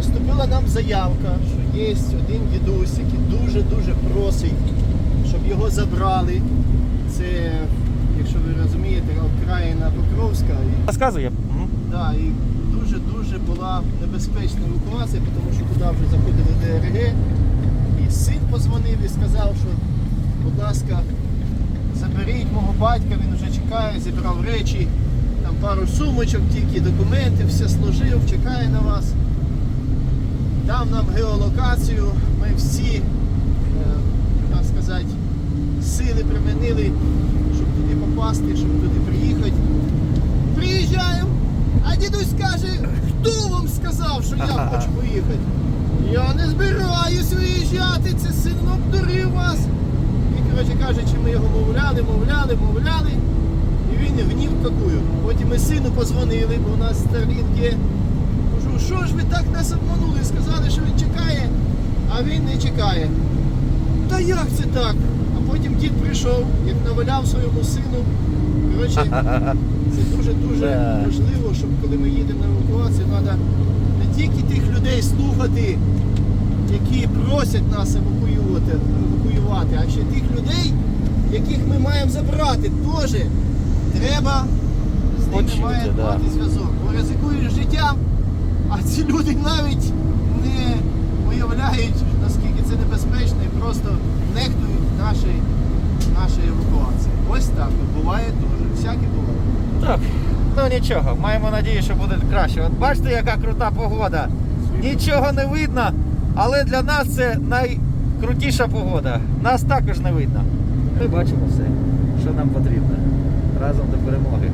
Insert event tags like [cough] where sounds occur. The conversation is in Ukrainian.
поступила нам заявка, що є один дідусь, який дуже-дуже просить, щоб його забрали. Це, якщо ви розумієте, окраїна Покровська. Розказує. да, і дуже-дуже була небезпечна евакуація, тому що туди вже заходили ДРГ. І син позвонив і сказав, що, будь ласка, заберіть мого батька, він вже чекає, зібрав речі, там пару сумочок, тільки документи, все сложив, чекає на вас. Дав нам геолокацію, ми всі, е, так сказати, сили примінили, щоб туди попасти, щоб туди приїхати. Приїжджаємо, а дідусь каже, хто вам сказав, що я [laughs] хочу поїхати? Я не збираюсь виїжджати, це син обдурив вас. І, коротше кажучи, ми його мовляли, мовляли, мовляли. І він гнів какую. Потім ми сину позвонили, бо у нас Starlink є. Кажу, що ж ви так нас обманули? Сказали, що він чекає, а він не чекає. Та як це так? А потім дід прийшов, як наваляв своєму сину. Коротше, [laughs] це дуже-дуже важливо, щоб коли ми їдемо на евакуацію, треба не тільки тих людей слухати, які просять нас евакуювати, евакуювати, а ще тих людей, яких ми маємо забрати, теж треба з ними має да. мати зв'язок. Бо ризикуєш життям, а ці люди навіть уявляють, наскільки це небезпечно і просто нехтують нашої, нашої евакуації. Ось так буває дуже. Всяке буває. Так. Ну нічого, маємо надію, що буде краще. От бачите, яка крута погода. Нічого не видно, але для нас це найкрутіша погода. Нас також не видно. Ми бачимо все, що нам потрібно. Разом до перемоги.